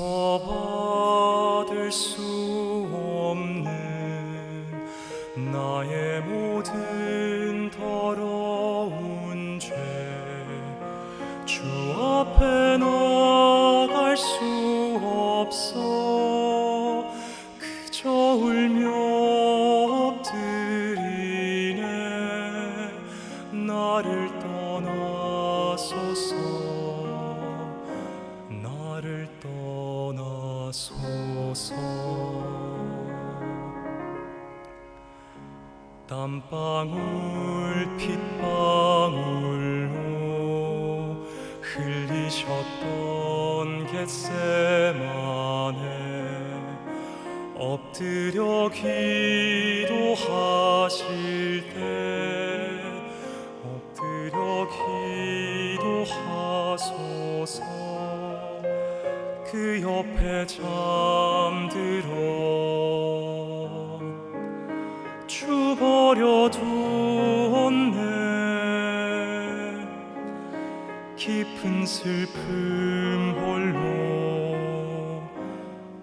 용서받을 수 나의 모든 더러운 죄 주 앞에 나갈 수 없어. 그저 울며 엎드리네. 나를 떠나소서. 나를 떠나소서 땀방울 핏방울로 흘리셨던 겟세마네 엎드려 기도하실 때 엎드려 기도하소서. 그 옆에 잠들어 주 버려 두었네. 깊은 슬픔 홀로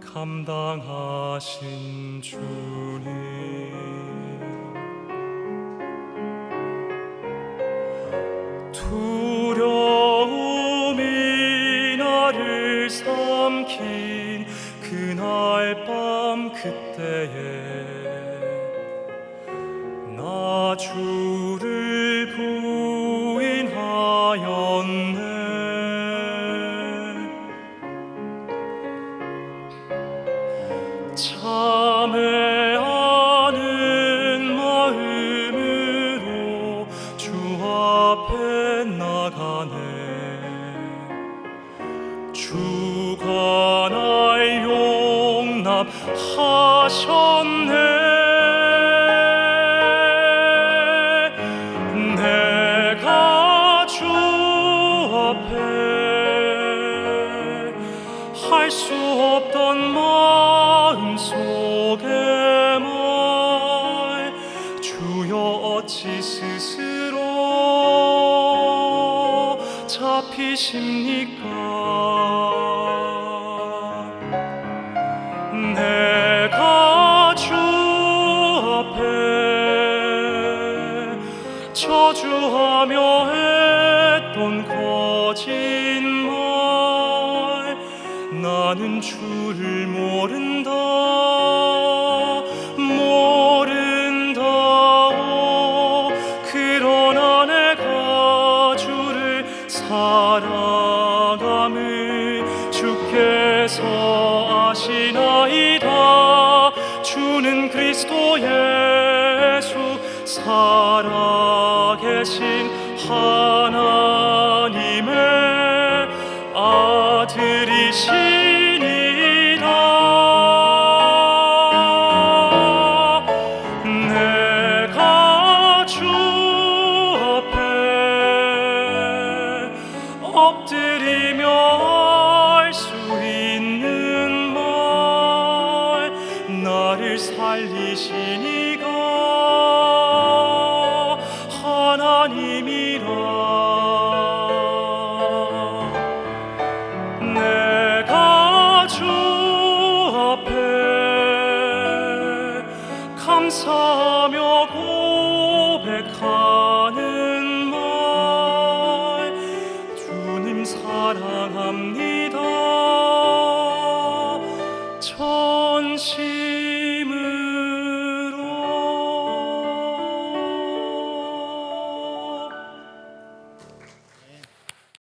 감당하신 주님. 두려움이 나를 삼킨 그날 밤 그때에 나 주를 부인하였네. 참회하는 마음으로 주 앞에 나가네. 주가 날 용납하셨네 수 없던 마음 속에 말 주여 어찌 스스로 잡히십니까? 내가 주 앞에 저주하며 했던 거짓말 나는 주를 모른다 모른다 그러나 내가 주를 사랑함을 주께서 아시나이다. 주는 그리스도 예수 살아계신 하 감사하며 고